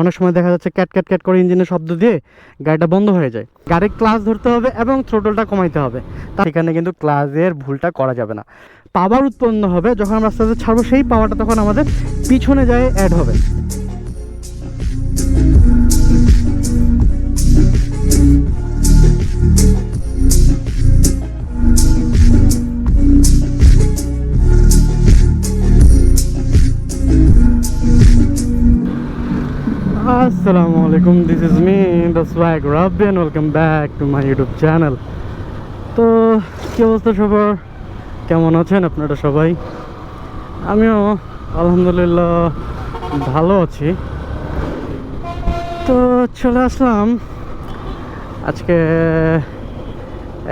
অনেক সময় দেখা যাচ্ছে ক্যাট ক্যাট ক্যাট করে ইঞ্জিনের শব্দ দিয়ে গাড়িটা বন্ধ হয়ে যায়। গাড়ির ক্লাস ধরতে হবে এবং থ্রোটলটা কমাইতে হবে। তা সেখানে কিন্তু ক্লাসের ভুলটা করা যাবে না। পাওয়ার উৎপন্ন হবে, যখন আমরা আস্তে আস্তে ছাড়বো, সেই পাওয়ারটা তখন আমাদের পিছনে যায় অ্যাড হবে। আসসালামু আলাইকুম this is me the swag and welcome back to my YouTube channel তো, কী অবস্থা সবার? কেমন আছেন আপনারা সবাই? আমিও আলহামদুলিল্লাহ ভালো আছি। তো, চলে আসলাম। আজকে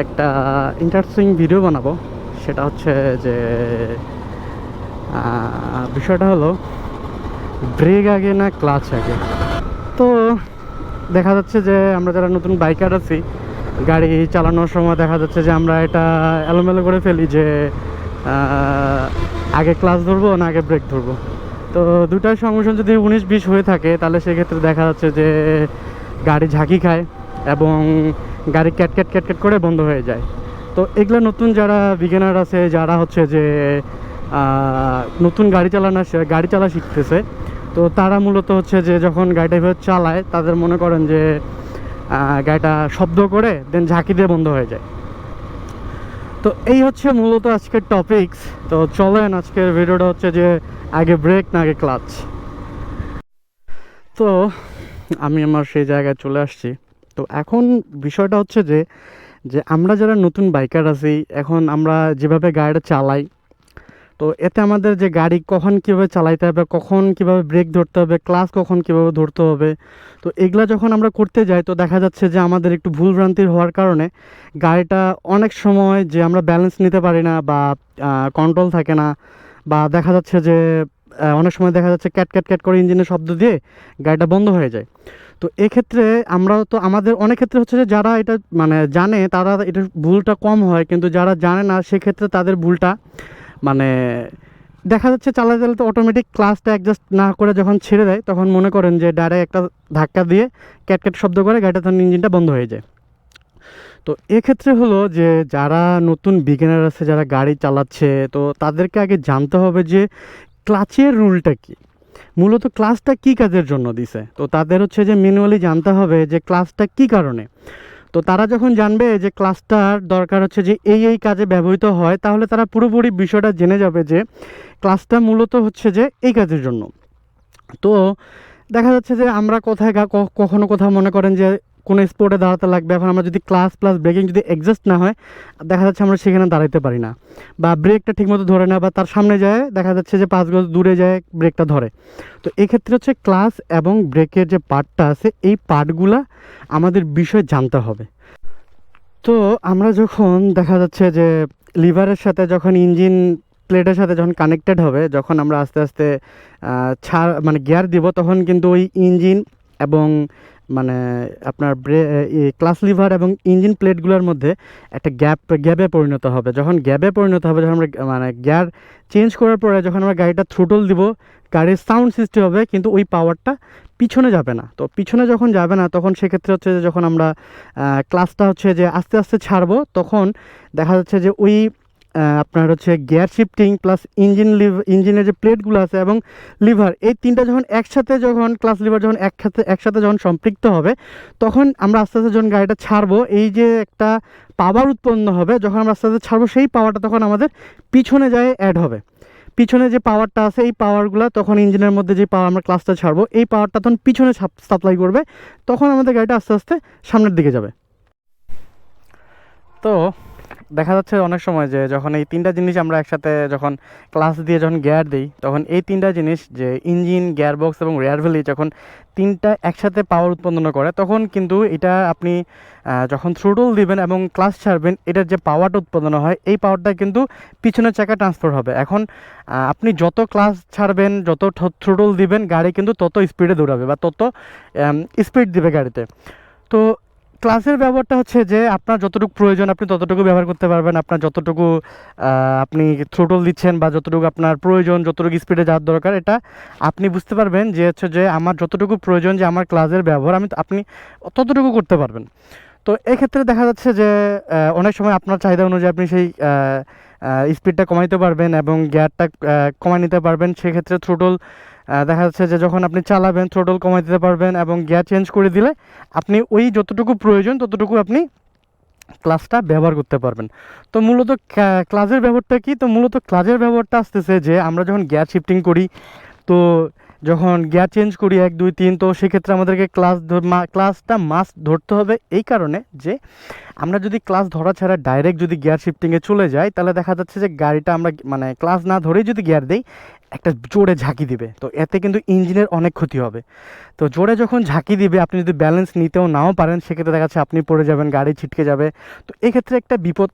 একটা ইন্টারেস্টিং ভিডিও বানাবো। সেটা হচ্ছে যে বিষয়টা হলো ব্রেক আগে না ক্লাচ আগে? তো দেখা যাচ্ছে যে আমরা যারা নতুন বাইকার আছি, গাড়ি চালানোর সময় দেখা যাচ্ছে যে আমরা এটা এলোমেলো করে ফেলি যে আগে ক্লাস ধরবো না আগে ব্রেক ধরবো। তো দুটার সংমিশ্রণ যদি উনিশ বিশ হয়ে থাকে, তাহলে সেক্ষেত্রে দেখা যাচ্ছে যে গাড়ি ঝাঁকি খায় এবং গাড়ি ক্যাট ক্যাট ক্যাট ক্যাট করে বন্ধ হয়ে যায়। তো এগুলো নতুন যারা বিগিনার আছে, যারা হচ্ছে যে নতুন গাড়ি চালানো গাড়ি চালা শিখতেছে তো তারা মূলত হচ্ছে যে যখন গাড়িটা এভাবে চালায়, তাদের মনে করেন যে গাড়িটা শব্দ করে দেন ঝাঁকি দিয়ে বন্ধ হয়ে যায়। তো এই হচ্ছে মূলত আজকের টপিকস তো চলেন, আজকের ভিডিওটা হচ্ছে যে আগে ব্রেক না আগে ক্লাচ তো আমি আমার সেই জায়গায় চলে আসছি। তো এখন বিষয়টা হচ্ছে যে যে আমরা যারা নতুন বাইকার আছি, এখন আমরা যেভাবে গাড়িটা চালাই তো এতে আমাদের যে গাড়ি কখন কীভাবে চালাইতে হবে, কখন কীভাবে ব্রেক ধরতে হবে ক্লাস কখন কীভাবে ধরতে হবে, তো এগুলা যখন আমরা করতে যাই, তো দেখা যাচ্ছে যে আমাদের একটু ভুলভ্রান্তির হওয়ার কারণে গাড়িটা অনেক সময় যে আমরা ব্যালেন্স নিতে পারি না বা কন্ট্রোল থাকে না বা দেখা যাচ্ছে যে অনেক সময় দেখা যাচ্ছে ক্যাট ক্যাট ক্যাট করে ইঞ্জিনের শব্দ দিয়ে গাড়িটা বন্ধ হয়ে যায়। তো এক্ষেত্রে আমরা তো আমাদের অনেক ক্ষেত্রে হচ্ছে যে যারা এটা মানে জানে তারা এটা ভুলটা কম হয়, কিন্তু যারা জানে না, সেক্ষেত্রে তাদের ভুলটা মানে দেখা যাচ্ছে চালাতে চালাতে অটোমেটিক ক্লাসটা অ্যাডজাস্ট না করে যখন ছেড়ে দেয়, তখন মনে করেন যে ডাইরেক্ট একটা ধাক্কা দিয়ে ক্যাট ক্যাট শব্দ করে গাড়িটা তখন ইঞ্জিনটা বন্ধ হয়ে যায়। তো এক্ষেত্রে হলো যে যারা নতুন বিগিনার আছে, যারা গাড়ি চালাচ্ছে, তো তাদেরকে আগে জানতে হবে যে ক্লাচের রুলটা কি? মূলত ক্লাসটা কি কাজের জন্য দিছে? তো তাদের হচ্ছে যে ম্যানুয়ালি জানতে হবে যে ক্লাসটা কি কারণে? তো তারা যখন জানবে যে ক্লাস্টার দরকার হচ্ছে যে এই এই কাজে ব্যবহৃত হয়, তাহলে তারা পুরোপুরি বিষয়টা জেনে যাবে যে ক্লাসটা মূলত হচ্ছে যে এই কাজের জন্য। তো দেখা যাচ্ছে যে আমরা কোথায় কখনো কোথাও মনে করেন যে কোনো স্পোর্টে দাঁড়াতে লাগবে। এখন আমরা যদি ক্লাস প্লাস ব্রেকিং যদি এক্সাস্ট না হয়, দেখা যাচ্ছে আমরা সেখানে দাঁড়াইতে পারি না। বা ব্রেকটা ঠিকমতো ধরে না বা তার সামনে যায়, দেখা যাচ্ছে যে পাঁচ গজ দূরে যায় ব্রেকটা ধরে। তো এক্ষেত্রে হচ্ছে ক্লাস এবং ব্রেকের যে পার্টটা আছে, এই পার্টগুলা আমাদের বিষয় জানতে হবে। তো আমরা যখন দেখা যাচ্ছে যে লিভারের সাথে যখন ইঞ্জিন প্লেটের সাথে যখন কানেক্টেড হবে, যখন আমরা আস্তে আস্তে ছাড় মানে গিয়ার দিব, তখন কিন্তু ওই ইঞ্জিন এবং মানে আপনার ব্রে ক্লাস লিভার এবং ইঞ্জিন প্লেটগুলোর মধ্যে একটা গ্যাপ, গ্যাপে পরিণত হবে। যখন গ্যাপে পরিণত হবে, যখন আমরা মানে গিয়ার চেঞ্জ করার পরে যখন আমরা গাড়িটা থ্রুটল দিব, গাড়ির সাউন্ড সৃষ্টি হবে, কিন্তু ওই পাওয়ারটা পিছনে যাবে না। তো পিছনে যখন যাবে না, তখন সেক্ষেত্রে হচ্ছে যে যখন আমরা ক্লাসটা হচ্ছে যে আস্তে আস্তে ছাড়বো, তখন দেখা যাচ্ছে যে ওই আপনার হচ্ছে গিয়ার শিফটিং প্লাস ইঞ্জিন লিভ ইঞ্জিনের যে প্লেটগুলো আছে এবং লিভার এই তিনটা যখন একসাথে যখন ক্লাস লিভার যখন একসাথে একসাথে যখন সম্পৃক্ত হবে, তখন আমরা আস্তে আস্তে যখন গাড়িটা ছাড়বো, এই যে একটা পাওয়ার উৎপন্ন হবে, যখন আমরা আস্তে আস্তে ছাড়বো, সেই পাওয়ারটা তখন আমাদের পিছনে যায় অ্যাড হবে। পিছনে যে পাওয়ারটা আছে, এই পাওয়ারগুলো তখন ইঞ্জিনের মধ্যে যে পাওয়ার আমরা ক্লাসটা ছাড়বো, এই পাওয়ারটা তখন পিছনে সাপ্লাই করবে, তখন আমাদের গাড়িটা আস্তে আস্তে সামনের দিকে যাবে। তো দেখা যাচ্ছে অনেক সময় যে যখন এই তিনটা জিনিস আমরা একসাথে যখন ক্লাস দিয়ে যখন গিয়ার দিই, তখন এই তিনটা জিনিস যে ইঞ্জিন গিয়ার বক্স এবং রেয়ার ভ্যালি যখন তিনটা একসাথে পাওয়ার উৎপন্ন করে, তখন কিন্তু এটা আপনি যখন থ্রুটল দিবেন এবং ক্লাস ছাড়বেন, এটার যে পাওয়ারটা উৎপাদন হয়, এই পাওয়ারটা কিন্তু পিছনের চাকা ট্রান্সফার হবে। এখন আপনি যত ক্লাস ছাড়বেন, যত থ্রুটল দিবেন, গাড়ি কিন্তু তত স্পিডে দৌড়াবে বা তত স্পিড দিবে গাড়িতে। তো ক্লাসের ব্যবহারটা হচ্ছে যে আপনার যতটুকু প্রয়োজন, আপনি ততটুকু ব্যবহার করতে পারবেন। আপনার যতটুকু আপনি থ্রোটল দিচ্ছেন বা যতটুকু আপনার প্রয়োজন, যতটুকু স্পিডে যাওয়ার দরকার, এটা আপনি বুঝতে পারবেন যে হচ্ছে যে আমার যতটুকু প্রয়োজন যে আমার ক্লাসের ব্যবহার, আমি আপনি ততটুকু করতে পারবেন। তো এক্ষেত্রে দেখা যাচ্ছে যে অনেক সময় আপনার চাহিদা অনুযায়ী আপনি সেই স্পিডটা কমাইতে পারবেন এবং গিয়ারটা কমাই নিতে পারবেন। সেক্ষেত্রে থ্রোটল দেখা যাচ্ছে যে যখন আপনি চালাবেন থ্রোটল কমাই দিতে পারবেন এবং গিয়ার চেঞ্জ করে দিলে আপনি ওই যতটুকু প্রয়োজন, ততটুকু আপনি ক্লাসটা ব্যবহার করতে পারবেন। তো মূলত ক্লাসের ব্যবহারটা কি? তো মূলত ক্লাসের ব্যবহারটা আসতেছে যে আমরা যখন গিয়ার শিফটিং করি, তো যখন গিয়ার চেঞ্জ করি এক, দুই, তিন, তো সেক্ষেত্রে আমাদেরকে ক্লাস ক্লাসটা মাস্ট ধরতে হবে। এই কারণে যে আমরা যদি ক্লাস ধরা ছাড়া ডাইরেক্ট যদি গিয়ার শিফটিংয়ে চলে যাই, তাহলে দেখা যাচ্ছে যে গাড়িটা আমরা মানে ক্লাস না ধরেই যদি গিয়ার দেই, একটা জোরে ঝাঁকি দিবে। তো এতে কিন্তু ইঞ্জিনের অনেক ক্ষতি হবে। তো জোরে যখন ঝাঁকি দিবে, আপনি যদি ব্যালেন্স নিতেও নাও পারেন, সেক্ষেত্রে দেখা যাচ্ছে আপনি পড়ে যাবেন, গাড়ি ছিটকে যাবে। তো এক্ষেত্রে একটা বিপদ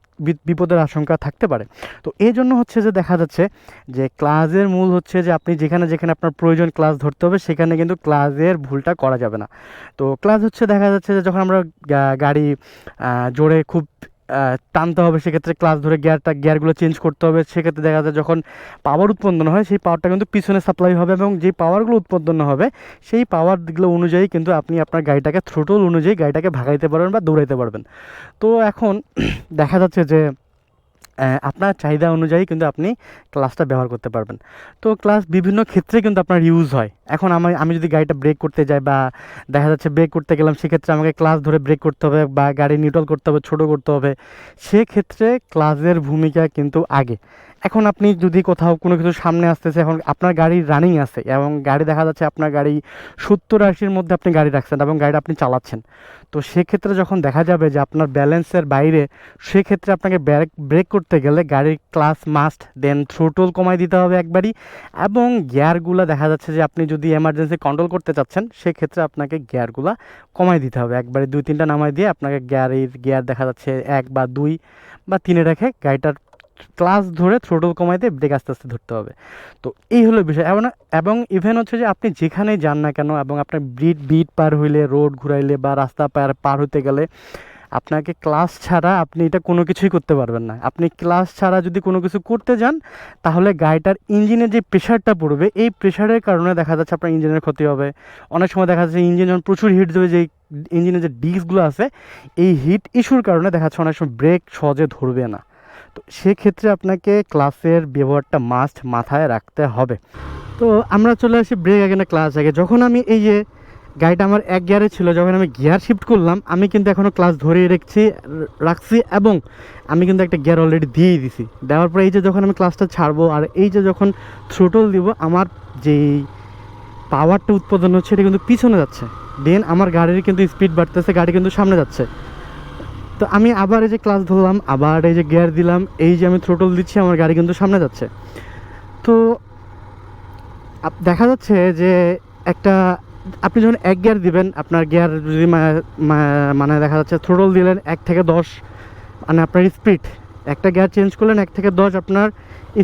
বিপদের আশঙ্কা থাকতে পারে। তো এই জন্য হচ্ছে যে দেখা যাচ্ছে যে ক্লাসের মূল হচ্ছে যে আপনি যেখানে যেখানে আপনার প্রয়োজন ক্লাস ধরতে হবে, সেখানে কিন্তু ক্লাসের ভুলটা করা যাবে না। তো ক্লাস হচ্ছে দেখা যাচ্ছে যে যখন আমরা গাড়ি জোরে খুব টানতে হবে, সেক্ষেত্রে ক্লাস ধরে গিয়ারটা গিয়ারগুলো চেঞ্জ করতে হবে। সেক্ষেত্রে দেখা যায় যখন পাওয়ার উৎপন্ন হয়, সেই পাওয়ারটা কিন্তু পিছনে সাপ্লাই হবে এবং যেই পাওয়ারগুলো উৎপন্ন হবে, সেই পাওয়ারগুলো অনুযায়ী কিন্তু আপনি আপনার গাড়িটাকে থ্রোটল অনুযায়ী গাড়িটাকে ভাগাইতে পারবেন বা দৌড়াইতে পারবেন। তো এখন দেখা যাচ্ছে যে আপনার চাহিদা অনুযায়ী কিন্তু আপনি ক্লাসটা ব্যবহার করতে পারবেন। তো ক্লাস বিভিন্ন ক্ষেত্রে কিন্তু আপনার ইউজ হয়। এখন আমি আমি যদি গাড়িটা ব্রেক করতে যাই বা দেখা যাচ্ছে ব্রেক করতে গেলাম, সেক্ষেত্রে আমাকে ক্লাস ধরে ব্রেক করতে হবে বা গাড়ি নিউট্রাল করতে হবে, ছোটো করতে হবে। সেক্ষেত্রে ক্লাসের ভূমিকা কিন্তু আগে। এখন আপনি যদি কোথাও কোনো কিছু সামনে আসতেছে, এখন আপনার গাড়ি রানিং আছে এবং গাড়ি দেখা যাচ্ছে আপনার গাড়ি সত্তর আশির মধ্যে আপনি গাড়ি রাখছেন এবং গাড়িটা আপনি চালাচ্ছেন। তো সেক্ষেত্রে যখন দেখা যাবে যে আপনার ব্যালেন্সের বাইরে, সেক্ষেত্রে আপনাকে ব্রেক ব্রেক করতে গেলে গাড়ির ক্লাস মাস্ট দেন থ্রোটল কমাই দিতে হবে একবারই এবং গিয়ারগুলো দেখা যাচ্ছে যে আপনি যদি এমার্জেন্সি কন্ট্রোল করতে চাচ্ছেন, সেক্ষেত্রে আপনাকে গিয়ারগুলো কমাই দিতে হবে। একবারে দুই তিনটা নামাই দিয়ে আপনাকে গাড়ির গিয়ার দেখা যাচ্ছে এক বা দুই বা তিনে রেখে গাড়িটার ক্লাস ধরে থ্রোটল কমাইতে ব্রেক আস্তে আস্তে ধরতে হবে। তো এই হলো বিষয়। এবং এবং ইভেন হচ্ছে যে আপনি যেখানেই যান না কেন এবং আপনার বিট বিট পার হইলে, রোড ঘুরাইলে বা রাস্তা পার পার হতে গেলে আপনাকে ক্লাস ছাড়া আপনি এটা কোনো কিছুই করতে পারবেন না। আপনি ক্লাস ছাড়া যদি কোনো কিছু করতে যান, তাহলে গাড়িটার ইঞ্জিনের যে প্রেশারটা পড়বে, এই প্রেশারের কারণে দেখা যাচ্ছে আপনার ইঞ্জিনের ক্ষতি হবে। অনেক সময় দেখা যাচ্ছে ইঞ্জিন যখন প্রচুর হিট দেবে যে ইঞ্জিনের যে ডিস্কগুলো আছে, এই হিট ইস্যুর কারণে দেখা যাচ্ছে অনেক সময় ব্রেক সহজে ধরবে না। তো সেক্ষেত্রে আপনাকে ক্লাসের ব্যবহারটা মাস্ট মাথায় রাখতে হবে। তো আমরা চলে আসি ব্রেক আগে না ক্লাস আগে। যখন আমি এই যে গাড়িটা আমার এক গিয়ারে ছিল, যখন আমি গিয়ার শিফট করলাম, আমি কিন্তু এখনও ক্লাস ধরেই রাখছি রাখছি এবং আমি কিন্তু একটা গিয়ার অলরেডি দিয়েই দিছি। দেওয়ার পরে এই যে যখন আমি ক্লাসটা ছাড়বো আর এই যে যখন থ্রোটল দিব, আমার যেই পাওয়ারটা উৎপাদন হচ্ছে এটা কিন্তু পিছনে যাচ্ছে। দেন আমার গাড়ির কিন্তু স্পিড বাড়তেছে, গাড়ি কিন্তু সামনে যাচ্ছে। তো আমি আবার এই যে ক্লাস ধরলাম, আবার এই যে গিয়ার দিলাম, এই যে আমি থ্রোটল দিচ্ছি, আমার গাড়ি কিন্তু সামনে যাচ্ছে। তো দেখা যাচ্ছে যে একটা, আপনি যখন এক গিয়ার দিবেন, আপনার গিয়ার যদি মানে দেখা যাচ্ছে থ্রোটল দিলেন এক থেকে দশ মানে আপনার স্পিড একটা গিয়ার চেঞ্জ করলেন, এক থেকে দশ আপনার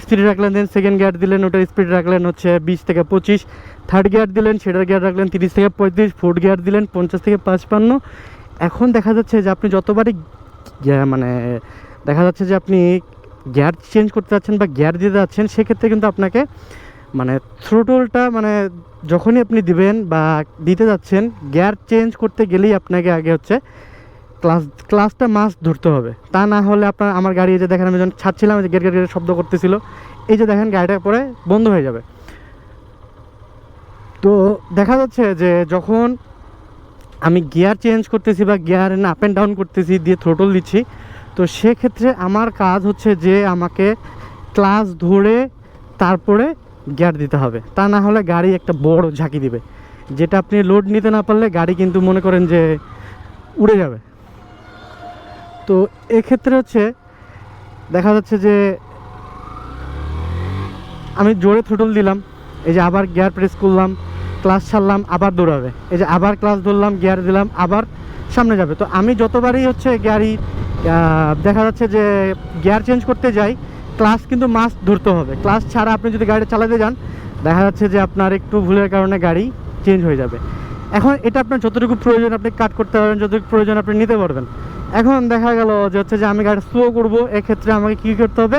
স্পিড রাখলেন দেন সেকেন্ড গিয়ার দিলেন, ওটার স্পিড রাখলেন হচ্ছে বিশ থেকে পঁচিশ। থার্ড গিয়ার দিলেন, সেটার গিয়ার রাখলেন তিরিশ থেকে পঁয়ত্রিশ। ফোর্থ গিয়ার দিলেন পঞ্চাশ থেকে পাঁচপান্ন। এখন দেখা যাচ্ছে যে আপনি যতবারই মানে দেখা যাচ্ছে যে আপনি গিয়ার চেঞ্জ করতে যাচ্ছেন বা গিয়ার দিতে যাচ্ছেন, সেক্ষেত্রে কিন্তু আপনাকে মানে থ্রোটলটা মানে যখনই আপনি দিবেন বা দিতে যাচ্ছেন, গিয়ার চেঞ্জ করতে গেলেই আপনাকে আগে হচ্ছে ক্লাস, ক্লাসটা মাস্ট ধরতে হবে। তা না হলে আপনার, আমার গাড়ি এই যে দেখেন আমি যখন ছাড়ছিলাম যে গেট গেট শব্দ করতেছিল, এই যে দেখেন গাড়িটা পরে বন্ধ হয়ে যাবে। তো দেখা যাচ্ছে যে যখন আমি গিয়ার চেঞ্জ করতেছি বা গিয়ার না আপ ডাউন করতেছি, দিয়ে থ্রোটল দিচ্ছি। তো সেক্ষেত্রে আমার কাজ হচ্ছে যে আমাকে ক্লাস ধরে তারপরে গিয়ার দিতে হবে। তা না হলে গাড়ি একটা বড় ঝাঁকি দিবে। যেটা আপনি লোড নিতে না পারলে গাড়ি কিন্তু মনে করেন যে উড়ে যাবে। তো এক্ষেত্রে হচ্ছে দেখা যাচ্ছে যে আমি জোরে থ্রোটল দিলাম, এই যে আবার গিয়ার প্রেস করলাম ক্লাস ছাড়লাম, আবার দৌড়াবে। এই যে আবার ক্লাস ধরলাম, গিয়ার দিলাম, আবার সামনে যাবে। তো আমি যতবারই হচ্ছে গাড়ি দেখা যাচ্ছে যে গিয়ার চেঞ্জ করতে যাই, ক্লাস কিন্তু মাস্ট ধরতে হবে। ক্লাস ছাড়া আপনি যদি গাড়ি চালাতে যান, দেখা যাচ্ছে যে আপনার একটু ভুলের কারণে গাড়ি চেঞ্জ হয়ে যাবে। এখন এটা আপনার যতটুকু প্রয়োজন আপনি কাট করতে পারবেন যতটুকু প্রয়োজন আপনি নিতে পারবেন। এখন দেখা গেল যে হচ্ছে যে আমি গাড়ি স্লো করব, এক্ষেত্রে আমাকে কী করতে হবে?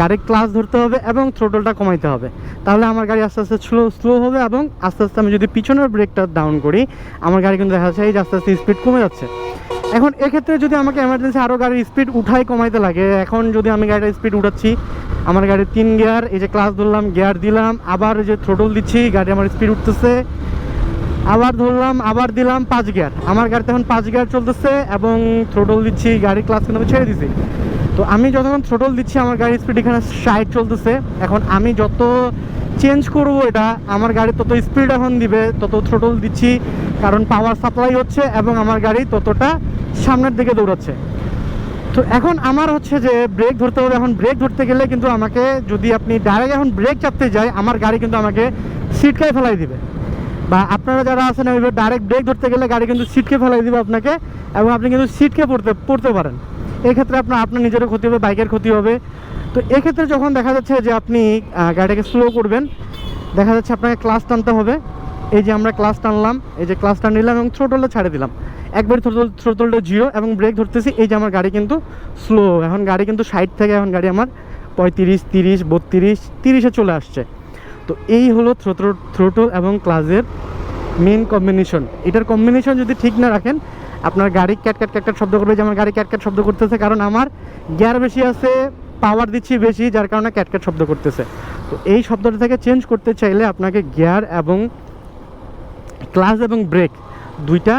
গাড়ির ক্লাস ধরতে হবে এবং থ্রোটলটা কমাইতে হবে। তাহলে আমার গাড়ি আস্তে আস্তে স্লো স্লো হবে এবং আস্তে আস্তে আমি যদি পিছনের ব্রেকটা ডাউন করি, আমার গাড়ি কিন্তু দেখা যাচ্ছে এই আস্তে আস্তে স্পিড কমে যাচ্ছে। এখন এক্ষেত্রে যদি আমাকে এমার্জেন্সি আরও গাড়ির স্পিড উঠাই কমাইতে লাগে, এখন যদি আমি গাড়ির স্পিড উঠাচ্ছি, আমার গাড়ির তিন গিয়ার এই যে ক্লাস ধরলাম গিয়ার দিলাম, আবার যে থ্রোটল দিচ্ছি, গাড়ি আমার স্পিড উঠতেছে আবার ধরলাম, আবার দিলাম পাঁচ গিয়ার। আমার গাড়িতে এখন পাঁচ গিয়ার চলতেছে এবং থ্রোটল দিচ্ছি, গাড়ির ক্লাস কিন্তু আমি ছেড়ে দিছি। তো আমি যতক্ষণ থ্রোটল দিচ্ছি, আমার গাড়ির স্পিড এখানে ষাট চলতেছে। এখন আমি যত চেঞ্জ করব এটা, আমার গাড়ি তত স্পিড এখন দিবে, তত থ্রোটল দিচ্ছি। কারণ পাওয়ার সাপ্লাই হচ্ছে এবং আমার গাড়ি ততটা সামনের দিকে দৌড়াচ্ছে। তো এখন আমার হচ্ছে যে ব্রেক ধরতে হবে। এখন ব্রেক ধরতে গেলে কিন্তু আমাকে যদি আপনি ডাইরেক্ট এখন ব্রেক চাপতে যাই, আমার গাড়ি কিন্তু আমাকে সিটকায় ফেলাই দিবে। বা আপনারা যারা আছেন ওইভাবে ডাইরেক্ট ব্রেক ধরতে গেলে গাড়ি কিন্তু সিটকে ফেলাই দিবে আপনাকে এবং আপনি কিন্তু সিটকে পড়তে পড়তে পারেন। এক্ষেত্রে আপনার আপনার নিজেরও ক্ষতি হবে বাইকের ক্ষতি হবে। তো এক্ষেত্রে যখন দেখা যাচ্ছে যে আপনি গাড়িটাকে স্লো করবেন, দেখা যাচ্ছে আপনাকে ক্লাস টানতে হবে। এই যে আমরা ক্লাস টানলাম, এই যে ক্লাস টান নিলাম এবং থ্রোটলটা ছাড়ে দিলাম। একবার থ্রোটল থ্রোটলটা জিরো এবং ব্রেক ধরতেছি, এই যে আমার গাড়ি কিন্তু স্লো এখন গাড়ি কিন্তু সাইড থেকে, এখন গাড়ি আমার পঁয়ত্রিশ, তিরিশ, বত্রিশ, তিরিশে চলে আসছে। তো এই হলো থ্রোটল থ্রোটল এবং ক্লাসের মেন কম্বিনেশন এটার কম্বিনেশন যদি ঠিক না রাখেন, আপনার গাড়ি ক্যাট ক্যাট ক্যাট শব্দ করবে যে আমার গাড়ি ক্যাট ক্যাট শব্দ করতেছে, কারণ আমার গিয়ার বেশি আছে পাওয়ার দিচ্ছি বেশি, যার কারণে ক্যাট ক্যাট শব্দ করতেছে। তো এই শব্দটা থেকে চেঞ্জ করতে চাইলে আপনাকে গিয়ার এবং ক্লাস এবং ব্রেক দুইটা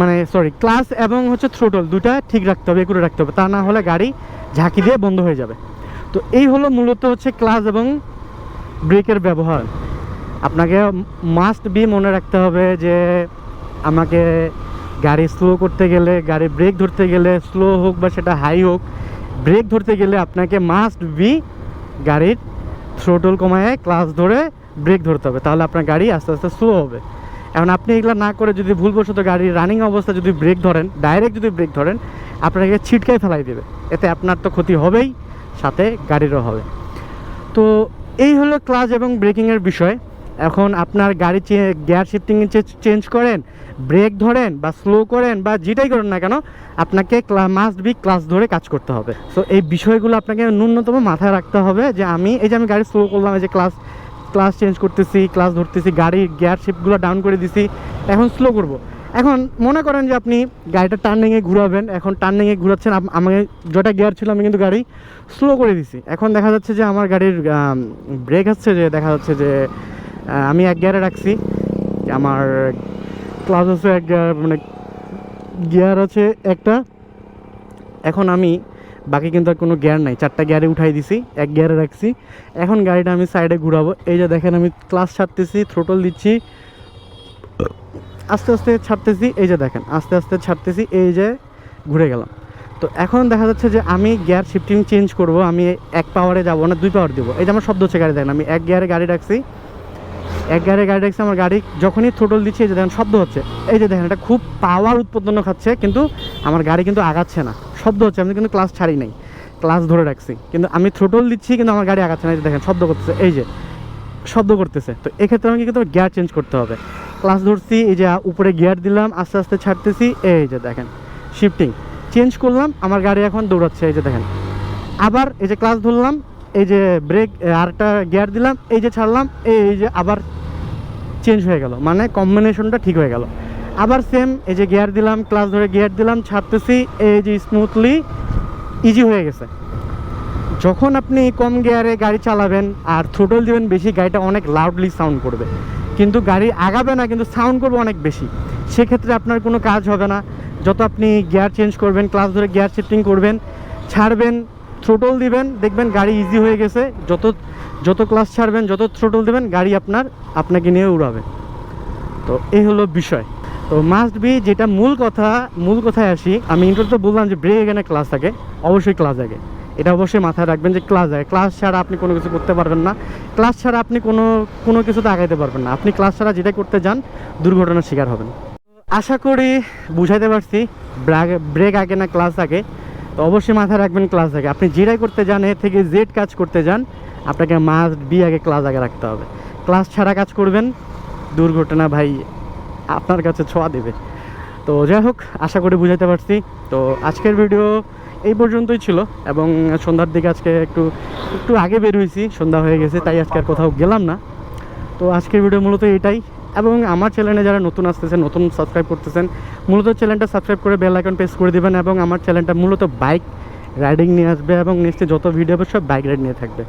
মানে সরি ক্লাস এবং হচ্ছে থ্রোটল দুইটা ঠিক রাখতে হবে করে রাখতে হবে। তা না হলে গাড়ি ঝাঁকি দিয়ে বন্ধ হয়ে যাবে। তো এই হলো মূলত হচ্ছে ক্লাস এবং ব্রেকের ব্যবহার। আপনাকে মাস্ট বি মনে রাখতে হবে যে, আমাকে গাড়ি স্লো করতে গেলে, গাড়ি ব্রেক ধরতে গেলে স্লো হোক বা সেটা হাই হোক ব্রেক ধরতে গেলে আপনাকে মাস্ট বি গাড়ির থ্রোটল কমায় ক্লাস ধরে ব্রেক ধরতে হবে। তাহলে আপনার গাড়ি আস্তে আস্তে স্লো হবে। এখন আপনি এগুলো না করে যদি ভুলবশত গাড়ির রানিং অবস্থা যদি ব্রেক ধরেন ডাইরেক্ট যদি ব্রেক ধরেন, আপনাকে ছিটকায় ফেলাই দেবে। এতে আপনার তো ক্ষতি হবেই, সাথে গাড়িরও হবে। তো এই হলো ক্লাচ এবং ব্রেকিংয়ের বিষয়। এখন আপনার গাড়ি গিয়ার শিফটিং চেঞ্জ করেন, ব্রেক ধরেন বা স্লো করেন বা যেটাই করেন না কেন, আপনাকে মাস্ট বি ক্লাস ধরে কাজ করতে হবে। সো এই বিষয়গুলো আপনাকে ন্যূনতম মাথায় রাখতে হবে যে আমি, এই যে আমি গাড়ি স্লো করলাম, এই যে ক্লাস ক্লাস চেঞ্জ করতেছি ক্লাস ধরতেছি, গাড়ির গিয়ার শিফটগুলো ডাউন করে দিছি, এখন স্লো করব। এখন মনে করেন যে আপনি গাড়িটা টার্নিংয়ে ঘুরাবেন, এখন টার্নিংয়ে ঘুরাচ্ছেন আমাকে যেটা গিয়ার ছিল আমি কিন্তু গাড়ি স্লো করে দিছি। এখন দেখা যাচ্ছে যে আমার গাড়ির ব্রেক হচ্ছে যে দেখা যাচ্ছে যে আমি এক গিয়ারে রাখছি আমার ক্লাস হচ্ছে এক গিয়ার মানে গিয়ার আছে একটা। এখন আমি বাকি কিন্তু আর কোনো গিয়ার নাই, চারটা গিয়ারে উঠাই দিছি, এক গিয়ারে রাখছি। এখন গাড়িটা আমি সাইডে ঘুরাবো। এই যে দেখেন আমি ক্লাস ছাড়তেছি থ্রোটল দিচ্ছি। আস্তে আস্তে ছাড়তেছি, এই যে দেখেন, আস্তে আস্তে ছাড়তেছি, এই যে ঘুরে গেলাম। তো এখন দেখা যাচ্ছে যে আমি গিয়ার শিফটিং চেঞ্জ করব, আমি এক পাওয়ারে যাব না, দুই পাওয়ার দেবো। এই যে আমার শব্দ হচ্ছে গাড়ি, দেখেন, আমি এক গিয়ারে গাড়ি রাখছি, এক গিয়ারে গাড়ি রাখছি, আমার গাড়ি যখনই থ্রোটল দিচ্ছি, এই যে দেখেন, শব্দ হচ্ছে। এই যে দেখেন, এটা খুব পাওয়ার উৎপন্ন খাচ্ছে, কিন্তু আমার গাড়ি কিন্তু আগাচ্ছে না। শব্দ হচ্ছে, আমি কিন্তু ক্লাস ছাড়ি নাই। ক্লাস ধরে রাখছি, কিন্তু আমি থ্রোটল দিচ্ছি, কিন্তু আমার গাড়ি আগাচ্ছে না, এই যে দেখেন, শব্দ করতেছে, এই যে। শব্দ করতেছে। তো এক্ষেত্রে আমাকে কিন্তু গিয়ার চেঞ্জ করতে হবে। ক্লাস ধরছি, এই যে উপরে গিয়ার দিলাম, আস্তে আস্তে ছাড়তেছি, এই যে দেখেন শিফটিং চেঞ্জ করলাম, আমার গাড়ি এখন দৌড়াচ্ছে, এই যে দেখেন। আবার এই যে ক্লাস ধরলাম, এই যে ব্রেক আরেকটা গিয়ার দিলাম, এই যে ছাড়লাম, এই যে আবার চেঞ্জ হয়ে গেল। মানে কম্বিনেশনটা ঠিক হয়ে গেল। আবার সেম এই যে গিয়ার দিলাম ক্লাস ধরে গিয়ার দিলাম, ছাড়তেছি, এই যে স্মুথলি ইজি হয়ে গেছে। যখন আপনি কম গিয়ারে গাড়ি চালাবেন আর থ্রোটল দিবেন বেশি, গাড়িটা অনেক লাউডলি সাউন্ড করবে। কিন্তু গাড়ি আগাবে না, কিন্তু সাউন্ড করবে অনেক বেশি। সেক্ষেত্রে আপনার কোনো কাজ হবে না। যত আপনি গিয়ার চেঞ্জ করবেন ক্লাস ধরে গিয়ার শিফটিং করবেন, ছাড়বেন থ্রোটল দিবেন, দেখবেন গাড়ি ইজি হয়ে গেছে। যত যত ক্লাস ছাড়বেন, যত থ্রোটল দেবেন, গাড়ি আপনার, আপনাকে নিয়ে উড়াবে। তো এই হলো বিষয়। তো মাস্ট বি যেটা মূল কথা, মূল কথায় আসি, আমি ইন্টারতে বললাম যে ব্রেক এখানে ক্লাস থাকে, অবশ্যই ক্লাস আগে। এটা অবশ্যই মাথায় রাখবেন যে ক্লাস আগে ক্লাস ছাড়া আপনি কোনো কিছু করতে পারবেন না। ক্লাস ছাড়া আপনি কোনো কোনো কিছুতে আগাইতে পারবেন না। আপনি ক্লাস ছাড়া যেটাই করতে যান, দুর্ঘটনার শিকার হবেন। আশা করি বুঝাইতে পারছি ব্রেক আগে না ক্লাস আগে। তো অবশ্যই মাথায় রাখবেন ক্লাস আগে। আপনি যেটাই করতে যান এর থেকে জেড কাজ করতে যান, আপনাকে মাস্ট বি আগে ক্লাস আগে রাখতে হবে। ক্লাস ছাড়া কাজ করবেন, দুর্ঘটনা ভাই আপনার কাছে ছোঁয়া দেবে। তো যাই হোক, আশা করি বুঝাতে পারছি। তো আজকের ভিডিও এই পর্যন্তই ছিল এবং সন্ধ্যার দিকে আজকে একটু একটু আগে বের হয়েছি, সন্ধ্যা হয়ে গেছে, তাই আজকে আর কোথাও গেলাম না। তো আজকের ভিডিও মূলত এটাই। এবং আমার চ্যানেলে যারা নতুন আসতেছেন, নতুন সাবস্ক্রাইব করতেছেন, মূলত চ্যানেলটা সাবস্ক্রাইব করে বেল আইকন প্রেস করে দেবেন এবং আমার চ্যানেলটা মূলত বাইক রাইডিং নিয়ে আসবে এবং নেক্সটে যত ভিডিও হবে সব বাইক রাইড নিয়ে থাকবে।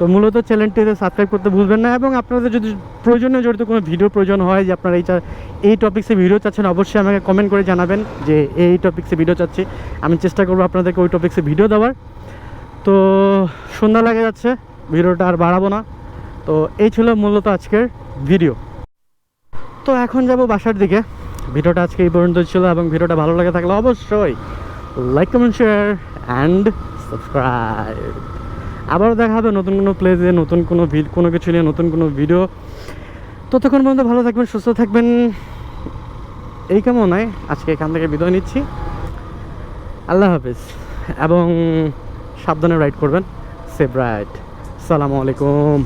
তো মূলত চ্যানেলটিতে সাবস্ক্রাইব করতে ভুলবেন না এবং আপনাদের যদি প্রয়োজনীয় জড়িত কোনো ভিডিও প্রয়োজন হয় যে আপনারা এই এই টপিক্সে ভিডিও চাচ্ছেন, অবশ্যই আমাকে কমেন্ট করে জানাবেন যে এই টপিক্সে ভিডিও চাচ্ছি। আমি চেষ্টা করব আপনাদেরকে ওই টপিক্সে ভিডিও দেওয়ার। তো সন্ধ্যা লাগে যাচ্ছে ভিডিওটা আর বাড়াবো না। তো এই ছিল মূলত আজকের ভিডিও তো এখন যাব বাসার দিকে। ভিডিওটা আজকে এই পর্যন্ত ছিল এবং ভিডিওটা ভালো লাগে থাকলে অবশ্যই like comment share and subscribe আবারও দেখা হবে নতুন কোনো প্লেসে নতুন কোনো ভিড কোনো কিছু নিয়ে, নতুন কোনো ভিডিও ততক্ষণ পর্যন্ত ভালো থাকবেন, সুস্থ থাকবেন। এই কেমন কামনায় আজকে এখান থেকে বিদায় নিচ্ছি। আল্লাহ হাফিজ। এবং সাবধানে রাইড করবেন। সেভ রাইড সালামু আলাইকুম।